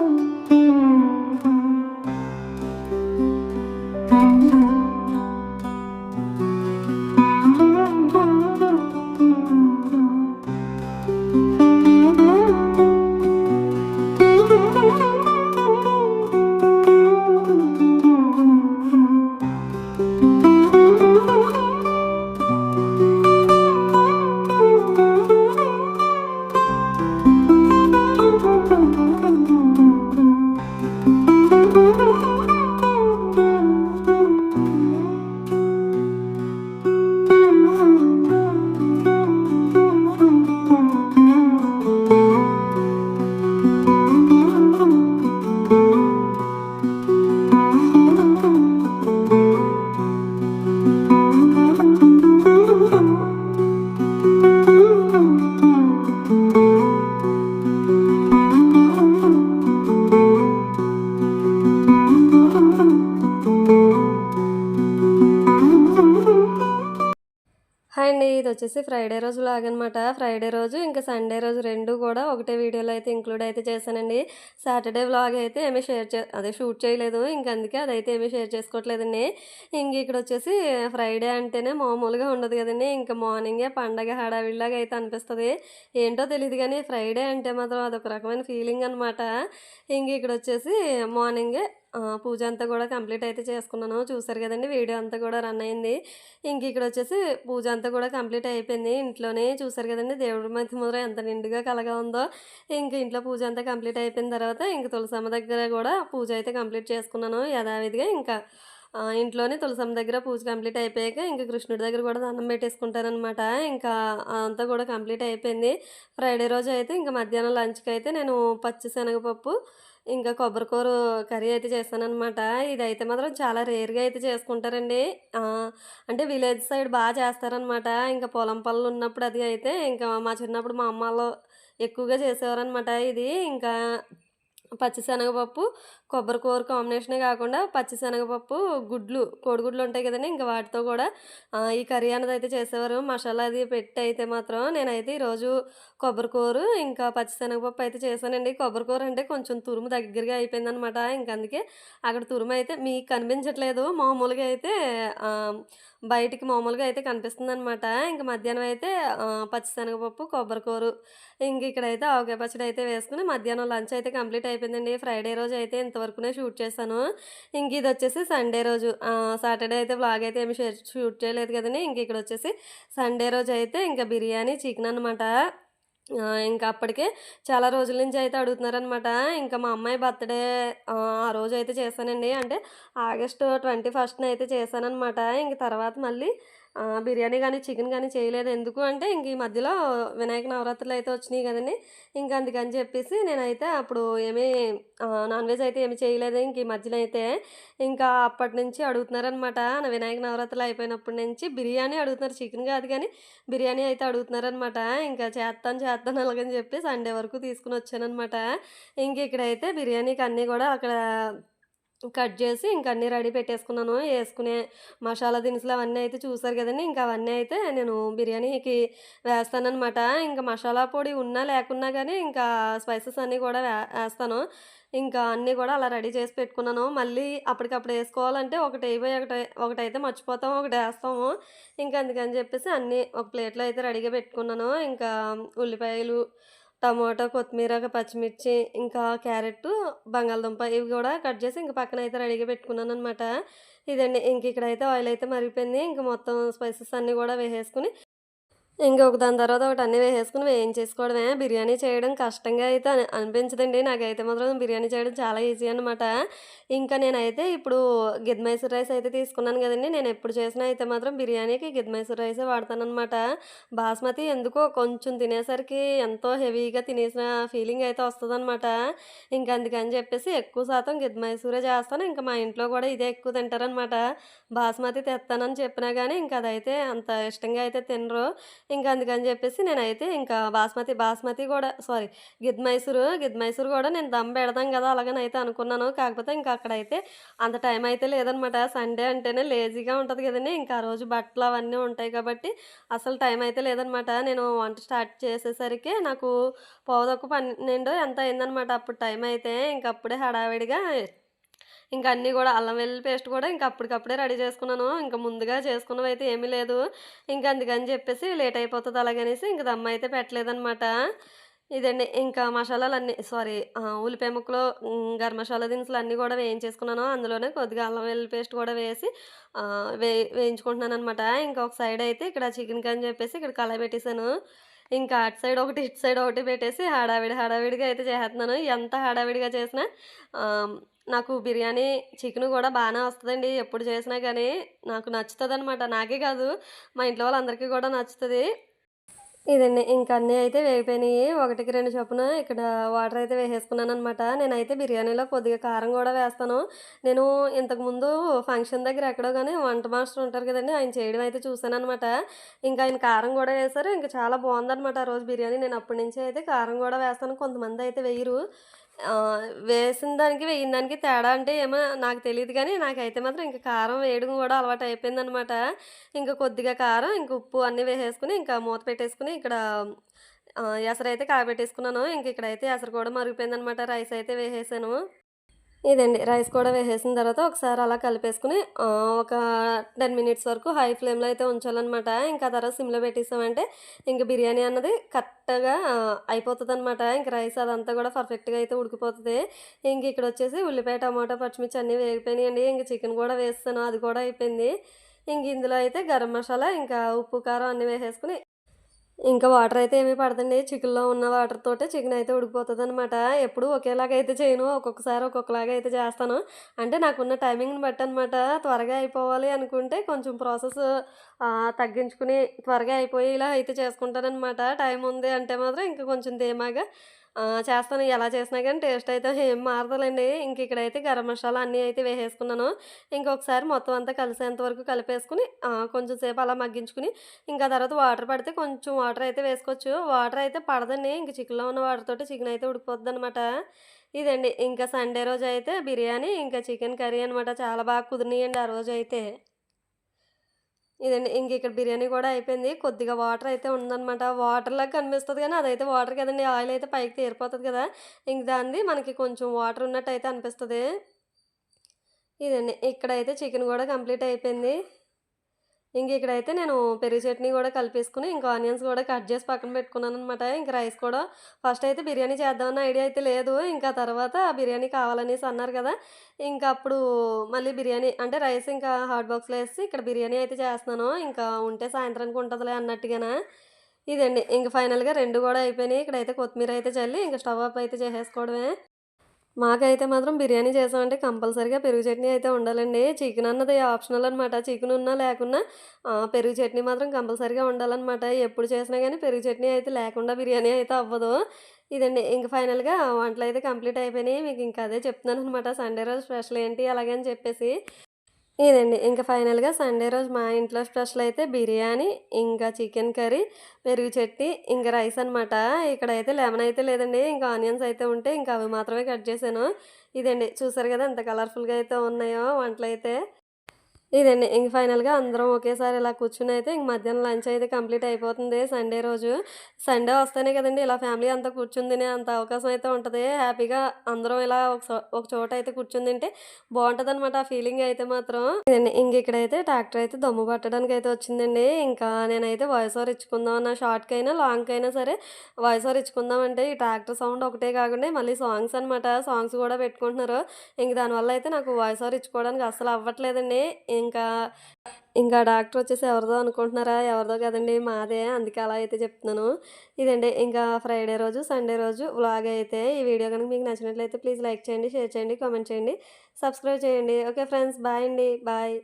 এখন ఇది వచ్చేసి ఫ్రైడే రోజు వ్లాగ్ అనమాట ఫ్రైడే రోజు ఇంకా సండే రోజు రెండు కూడా ఒకటే వీడియోలో అయితే ఇంక్లూడ్ అయితే చేశానండి. సాటర్డే వ్లాగ్ అయితే ఏమీ షేర్ చే అదే షూట్ చేయలేదు. ఇంకా అందుకే అదైతే ఏమీ షేర్ చేసుకోవట్లేదండి. ఇంక ఇక్కడ వచ్చేసి ఫ్రైడే అంటేనే మామూలుగా ఉండదు కదండి. ఇంకా మార్నింగే పండగ హడావిడిలాగా అయితే అనిపిస్తుంది. ఏంటో తెలియదు కానీ ఫ్రైడే అంటే మాత్రం అదొక రకమైన ఫీలింగ్ అనమాట ఇంక ఇక్కడ వచ్చేసి మార్నింగే పూజ అంతా కూడా కంప్లీట్ అయితే చేసుకున్నాను. చూసారు కదండి వీడియో అంతా కూడా రన్ అయింది. ఇంక ఇక్కడ వచ్చేసి పూజ అంతా కూడా కంప్లీట్ అయిపోయింది. ఇంట్లోనే చూసారు కదండి దేవుడి మధ్య ముద్ర ఎంత నిండుగా కలగా ఉందో. ఇంక ఇంట్లో పూజ అంతా కంప్లీట్ అయిపోయిన తర్వాత ఇంక తులసమ్మ దగ్గర కూడా పూజ అయితే కంప్లీట్ చేసుకున్నాను యథావిధిగా. ఇంకా ఇంట్లోనే తులసమ్మ దగ్గర పూజ కంప్లీట్ అయిపోయాక ఇంకా కృష్ణుడి దగ్గర కూడా దండం పెట్టేసుకుంటారనమాట ఇంకా అంతా కూడా కంప్లీట్ అయిపోయింది. ఫ్రైడే రోజు అయితే ఇంకా మధ్యాహ్నం లంచ్కి అయితే నేను పచ్చి శనగపప్పు ఇంకా కొబ్బరికూర కర్రీ అయితే చేస్తానన్నమాట. ఇదైతే మాత్రం చాలా రేర్గా అయితే చేసుకుంటారండి. అంటే విలేజ్ సైడ్ బాగా చేస్తారనమాట ఇంకా పొలం పనులు ఉన్నప్పుడు అది అయితే ఇంకా మా చిన్నప్పుడు మా అమ్మ వాళ్ళు ఎక్కువగా చేసేవారనమాట ఇది. ఇంకా పచ్చిశనగపప్పు కొబ్బరికూర కాంబినేషనే కాకుండా పచ్చిశనగపప్పు గుడ్లు కోడిగుడ్లు ఉంటాయి కదండి. ఇంకా వాటితో కూడా ఈ కర్రీ అన్నది అయితే చేసేవారు. మసాలా అది పెట్టి అయితే మాత్రం నేనైతే ఈరోజు కొబ్బరికూర ఇంకా పచ్చిశనగపప్పు అయితే చేశానండి. కొబ్బరికూర అంటే కొంచెం తురుము దగ్గరగా అయిపోయిందనమాట. ఇంకా అందుకే అక్కడ తురుము అయితే మీకు కనిపించట్లేదు. మామూలుగా అయితే బయటికి మామూలుగా అయితే కనిపిస్తుంది అనమాట ఇంకా మధ్యాహ్నం అయితే పచ్చిశనగపప్పు కొబ్బరికూర ఇంక ఇక్కడైతే ఆవకాయ పచ్చడి అయితే వేసుకుని మధ్యాహ్నం లంచ్ అయితే కంప్లీట్ అయిపోయిందండి. ఫ్రైడే రోజు అయితే ఇంతవరకునే షూట్ చేశాను. ఇంక ఇది వచ్చేసి సండే రోజు. సాటర్డే అయితే బ్లాగ్ అయితే ఏమి షూట్ చేయలేదు కదండి. ఇంక ఇక్కడ వచ్చేసి సండే రోజు అయితే ఇంకా బిర్యానీ చికెన్ అనమాట ఇంకా అప్పటికే చాలా రోజుల నుంచి అయితే అడుగుతున్నారనమాట ఇంకా మా అమ్మాయి బర్త్డే ఆ రోజు అయితే చేశానండి. అంటే ఆగస్టు ట్వంటీ ఫస్ట్న అయితే చేశానమాట ఇంక తర్వాత మళ్ళీ బిర్యానీ కానీ చికెన్ కానీ చేయలేదు. ఎందుకు అంటే ఇంక ఈ మధ్యలో వినాయక నవరాత్రులు అయితే వచ్చినాయి కదండి. ఇంకా అందుకని చెప్పేసి నేనైతే అప్పుడు ఏమీ నాన్ వెజ్ అయితే ఏమి చేయలేదు. ఇంక ఈ మధ్యలో అయితే ఇంకా అప్పటి నుంచి అడుగుతున్నారనమాట వినాయక నవరాత్రులు అయిపోయినప్పటి నుంచి బిర్యానీ అడుగుతున్నారు. చికెన్ కాదు కానీ బిర్యానీ అయితే అడుగుతున్నారనమాట ఇంకా చేస్తాను చేస్తాను అలాగని చెప్పి సండే వరకు తీసుకుని వచ్చానమాట ఇంక ఇక్కడైతే బిర్యానీకి అన్నీ కూడా అక్కడ కట్ చేసి ఇంక అన్నీ రెడీ పెట్టేసుకున్నాను. వేసుకునే మసాలా దినుసులు అవన్నీ అయితే చూసారు కదండి. ఇంకా అవన్నీ అయితే నేను బిర్యానీకి వేస్తానమాట ఇంకా మసాలా పొడి ఉన్నా లేకున్నా కానీ ఇంకా స్పైసెస్ అన్నీ కూడా వేస్తాను. ఇంకా అన్నీ కూడా అలా రెడీ చేసి పెట్టుకున్నాను. మళ్ళీ అప్పటికప్పుడు వేసుకోవాలంటే ఒకటి అయిపోయి ఒకటి ఒకటి అయితే మర్చిపోతాము ఒకటి వేస్తాము. ఇంకా అందుకని చెప్పేసి అన్నీ ఒక ప్లేట్లో అయితే రెడీగా పెట్టుకున్నాను. ఇంకా ఉల్లిపాయలు టమాటో కొత్తిమీర పచ్చిమిర్చి ఇంకా క్యారెట్ బంగాళదుంప ఇవి కూడా కట్ చేసి ఇంకా పక్కన అయితే రెడీగా పెట్టుకున్నాను అనమాట ఇదండి. ఇంక ఇక్కడైతే ఆయిల్ అయితే మరిగిపోయింది. ఇంకా మొత్తం స్పైసెస్ అన్నీ కూడా వేసేసుకుని ఇంక ఒక దాని తర్వాత ఒకటి అన్నీ వేసేసుకుని వేయించేసుకోవడమే. బిర్యానీ చేయడం కష్టంగా అయితే అని అనిపించదండి. నాకైతే మాత్రం బిర్యానీ చేయడం చాలా ఈజీ అనమాట ఇంకా నేనైతే ఇప్పుడు గిద్మైసూర్ రైస్ అయితే తీసుకున్నాను కదండి. నేను ఎప్పుడు చేసినా అయితే మాత్రం బిర్యానీకి గిద్ మైసూర్ రైసే వాడతానమాట బాస్మతి ఎందుకో కొంచెం తినేసరికి ఎంతో హెవీగా తినేసిన ఫీలింగ్ అయితే వస్తుందన్నమాట. ఇంకా అందుకని చెప్పేసి ఎక్కువ శాతం గిద్మైసూరే చేస్తాను. ఇంకా మా ఇంట్లో కూడా ఇదే ఎక్కువ తింటారనమాట బాస్మతి తెస్తానని చెప్పినా కానీ ఇంకా అదైతే అంత ఇష్టంగా అయితే తినరు. ఇంకా అందుకని చెప్పేసి నేనైతే ఇంకా బాస్మతి బాస్మతి కూడా సారీ గిద్ మైసూరు కూడా నేను దమ్ పెడదాం కదా అలాగనైతే అనుకున్నాను. కాకపోతే ఇంకా అక్కడైతే అంత టైం అయితే లేదనమాట. సండే అంటేనే లేజీగా ఉంటుంది కదండి. ఇంకా ఆ రోజు బట్టలు అవన్నీ ఉంటాయి కాబట్టి అసలు టైం అయితే లేదనమాట. నేను వంట స్టార్ట్ చేసేసరికి నాకు పోదొక్క పన్నెండు ఎంత అయిందనమాట. అప్పుడు టైం అయితే ఇంక అప్పుడే హడావిడిగా ఇంకా అన్నీ కూడా అల్లం వెల్లుల్లి పేస్ట్ కూడా ఇంకా అప్పటికప్పుడే రెడీ చేసుకున్నాను. ఇంకా ముందుగా చేసుకున్నవి అయితే ఏమీ లేదు. ఇంకా అందుకని చెప్పేసి లేట్ అయిపోతుంది అలాగనేసి ఇంక దమ్మ అయితే పెట్టలేదనమాట ఇదండి. ఇంకా మసాలాలు అన్నీ సారీ ఉల్లిపాయ ముక్కలు గరం మసాలా దినుసులు అన్నీ కూడా వేయించేసుకున్నాను. అందులోనే కొద్దిగా అల్లం వెల్లుల్లి పేస్ట్ కూడా వేసి వే వేయించుకుంటున్నాను అనమాట ఇంకా ఒక సైడ్ అయితే ఇక్కడ చికెన్ అని చెప్పేసి ఇక్కడ కళాయి పెట్టేశాను. ఇంకా అటు సైడ్ ఒకటి ఇటు సైడ్ ఒకటి పెట్టేసి హడావిడి హడావిడిగా అయితే చేస్తున్నాను. ఎంత హడావిడిగా చేసినా నాకు బిర్యానీ చికెన్ కూడా బాగానే వస్తుందండి. ఎప్పుడు చేసినా కానీ నాకు నచ్చుతుంది అనమాట నాకే కాదు మా ఇంట్లో వాళ్ళందరికీ కూడా నచ్చుతుంది. ఇదండి ఇంకా అన్నీ అయితే వేగిపోయినాయి. ఒకటికి రెండు చొప్పున ఇక్కడ వాటర్ అయితే వేసేసుకున్నాను అనమాట నేనైతే బిర్యానీలో కొద్దిగా కారం కూడా వేస్తాను. నేను ఇంతకుముందు ఫంక్షన్ దగ్గర ఎక్కడో కానీ వంట మాస్టర్ ఉంటారు కదండి ఆయన చేయడం అయితే చూశాను అనమాట ఇంకా ఆయన కారం కూడా వేశారు. ఇంకా చాలా బాగుందనమాట ఆ రోజు బిర్యానీ. నేను అప్పటి నుంచి అయితే కారం కూడా వేస్తాను. కొంతమంది అయితే వేయరు. వేసిన దానికి వేయిన దానికి తేడా అంటే ఏమో నాకు తెలియదు కానీ నాకైతే మాత్రం ఇంకా కారం వేయడం కూడా అలవాటు అయిపోయింది అనమాట ఇంకా కొద్దిగా కారం ఇంకా ఉప్పు అన్నీ వేసేసుకుని ఇంకా మూత పెట్టేసుకుని ఇక్కడ ఎసరైతే కాబెట్టేసుకున్నాను ఇంక ఇక్కడైతే ఎసరు కూడా మరిగిపోయింది అనమాట రైస్ అయితే వేసేసాను. ఇదండి రైస్ కూడా వేసేసిన తర్వాత ఒకసారి అలా కలిపేసుకుని ఒక టెన్ మినిట్స్ వరకు హై ఫ్లేమ్లో అయితే ఉంచాలన్నమాట. ఇంకా తర్వాత సిమ్లో పెట్టేసామంటే ఇంక బిర్యానీ అన్నది కరెక్ట్గా అయిపోతుంది అనమాట ఇంక రైస్ అదంతా కూడా పర్ఫెక్ట్గా అయితే ఉడికిపోతుంది. ఇంక ఇక్కడ వచ్చేసి ఉల్లిపాయ టమాటా పచ్చిమిర్చి అన్నీ వేగిపోయినాయండి. ఇంక చికెన్ కూడా వేస్తాను అది కూడా అయిపోయింది. ఇంక ఇందులో అయితే గరం మసాలా ఇంకా ఉప్పు కారం అన్నీ వేసేసుకుని ఇంకా వాటర్ అయితే ఏమీ పడదండి. చికెన్లో ఉన్న వాటర్ తోటే చికెన్ అయితే ఉడికిపోతుంది అనమాట ఎప్పుడు ఒకేలాగా అయితే చేయను. ఒక్కొక్కసారి ఒక్కొక్కలాగా అయితే చేస్తాను. అంటే నాకున్న టైమింగ్ని బట్టి అనమాట త్వరగా అయిపోవాలి అనుకుంటే కొంచెం ప్రాసెస్ తగ్గించుకుని త్వరగా అయిపోయేలా అయితే చేసుకుంటానమాట టైం ఉంది అంటే మాత్రం ఇంకా కొంచెం ధీమాగా చేస్తాను. ఎలా చేసినా కానీ టేస్ట్ అయితే ఏం మారదలండి. ఇంక ఇక్కడైతే గరం మసాలా అన్నీ అయితే వేసేసుకున్నాను. ఇంకొకసారి మొత్తం అంతా కలిసేంత వరకు కలిపేసుకుని కొంచెం సేపు అలా మగ్గించుకుని ఇంకా తర్వాత వాటర్ పడితే కొంచెం వాటర్ అయితే వేసుకోవచ్చు. వాటర్ అయితే పడదండి. ఇంక చికెన్లో ఉన్న వాటర్ తోటి చికెన్ అయితే ఉడిపోద్ది అనమాట ఇదండి. ఇంకా సండే రోజు అయితే బిర్యానీ ఇంకా చికెన్ కర్రీ అనమాట చాలా బాగా కుదిరినాయండి ఆ రోజు అయితే. ఇదండి ఇంక ఇక్కడ బిర్యానీ కూడా అయిపోయింది. కొద్దిగా వాటర్ అయితే ఉందనమాట వాటర్ లాగా కనిపిస్తుంది కానీ అదైతే వాటర్ కదండి. ఆయిల్ అయితే పైకి తీరిపోతుంది కదా. ఇంక దాన్ని మనకి కొంచెం వాటర్ ఉన్నట్టు అయితే అనిపిస్తుంది. ఇదండి ఇక్కడైతే చికెన్ కూడా కంప్లీట్ అయిపోయింది. ఇంక ఇక్కడైతే నేను పెరుగు చట్నీ కూడా కలిపేసుకుని ఇంకా ఆనియన్స్ కూడా కట్ చేసి పక్కన పెట్టుకున్నాను అనమాట ఇంకా రైస్ కూడా ఫస్ట్ అయితే బిర్యానీ చేద్దామన్న ఐడియా అయితే లేదు. ఇంకా తర్వాత బిర్యానీ కావాలనేసి అన్నారు కదా ఇంకా అప్పుడు మళ్ళీ బిర్యానీ అంటే రైస్ ఇంకా హాట్ బాక్స్లో వేసి ఇక్కడ బిర్యానీ అయితే చేస్తున్నాను. ఇంకా ఉంటే సాయంత్రానికి ఉంటుందిలే అన్నట్టుగానే ఇదండి. ఇంక ఫైనల్గా రెండు కూడా అయిపోయినాయి. ఇక్కడైతే కొత్తిమీర అయితే చల్లి ఇంకా స్టవ్ ఆఫ్ అయితే చేసేసుకోవడమే. మాకైతే మాత్రం బిర్యానీ చేసామంటే కంపల్సరీగా పెరుగు చట్నీ అయితే ఉండాలండి. చికెన్ అన్నది ఆప్షనల్ అనమాట చికెన్ ఉన్నా లేకున్నా పెరుగు చట్నీ మాత్రం కంపల్సరీగా ఉండాలన్నమాట. ఎప్పుడు చేసినా కానీ పెరుగు చట్నీ అయితే లేకుండా బిర్యానీ అయితే అవ్వదు. ఇదండి. ఇంక ఫైనల్గా వంటలు అయితే కంప్లీట్ అయిపోయినాయి. మీకు ఇంకా అదే చెప్తున్నాను అనమాట సండే రోజు స్పెషల్ ఏంటి? అలాగని చెప్పేసి. ఇదండి. ఇంకా ఫైనల్గా సండే రోజు మా ఇంట్లో స్పెషల్ అయితే బిర్యానీ ఇంకా చికెన్ కర్రీ పెరుగు చట్నీ ఇంకా రైస్ అనమాట ఇక్కడైతే లెమన్ అయితే లేదండి. ఇంకా ఆనియన్స్ అయితే ఉంటే ఇంకా అవి మాత్రమే కట్ చేశాను. ఇదండి. చూసారు కదా ఎంత కలర్ఫుల్గా అయితే ఉన్నాయో వంటలు అయితే ఇదండి. ఇంక ఫైనల్గా అందరం ఒకేసారి ఇలా కూర్చుని అయితే ఇంక మధ్యాహ్నం లంచ్ అయితే కంప్లీట్ అయిపోతుంది. సండే రోజు సండే వస్తేనే కదండి ఇలా ఫ్యామిలీ అంతా కూర్చుని తినే అంత అవకాశం అయితే ఉంటుంది. హ్యాపీగా అందరం ఇలా ఒక చోట అయితే కూర్చుని తింటే బాగుంటుంది అనమాట ఆ ఫీలింగ్ అయితే మాత్రం. ఇదండి. ఇంక ఇక్కడైతే ట్రాక్టర్ అయితే దమ్ము పట్టడానికి అయితే వచ్చిందండి. ఇంకా నేనైతే వాయిస్ ఓవర్ ఇచ్చుకుందాం అన్న షార్ట్కి అయినా లాంగ్కి అయినా సరే వాయిస్ ఓవర్ ఇచ్చుకుందాం అంటే ఈ ట్రాక్టర్ సౌండ్ ఒకటే కాకుండా మళ్ళీ సాంగ్స్ అనమాట సాంగ్స్ కూడా పెట్టుకుంటున్నారు. ఇంక దానివల్ల అయితే నాకు వాయిస్ ఓవర్ ఇచ్చుకోవడానికి అసలు అవ్వట్లేదండి. ఇంకా ఇంకా డాక్టర్ వచ్చేసి ఎవరిదో అనుకుంటున్నారా? ఎవరిదో కదండి మాదే అందుకే అలా అయితే చెప్తున్నాను. ఇదండి ఇంకా ఫ్రైడే రోజు సండే రోజు వ్లాగ్ అయితే ఈ వీడియో కనుక మీకు నచ్చినట్లయితే ప్లీజ్ లైక్ చేయండి షేర్ చేయండి కామెంట్ చేయండి సబ్స్క్రైబ్ చేయండి. ఓకే ఫ్రెండ్స్ బాయ్ అండి బాయ్.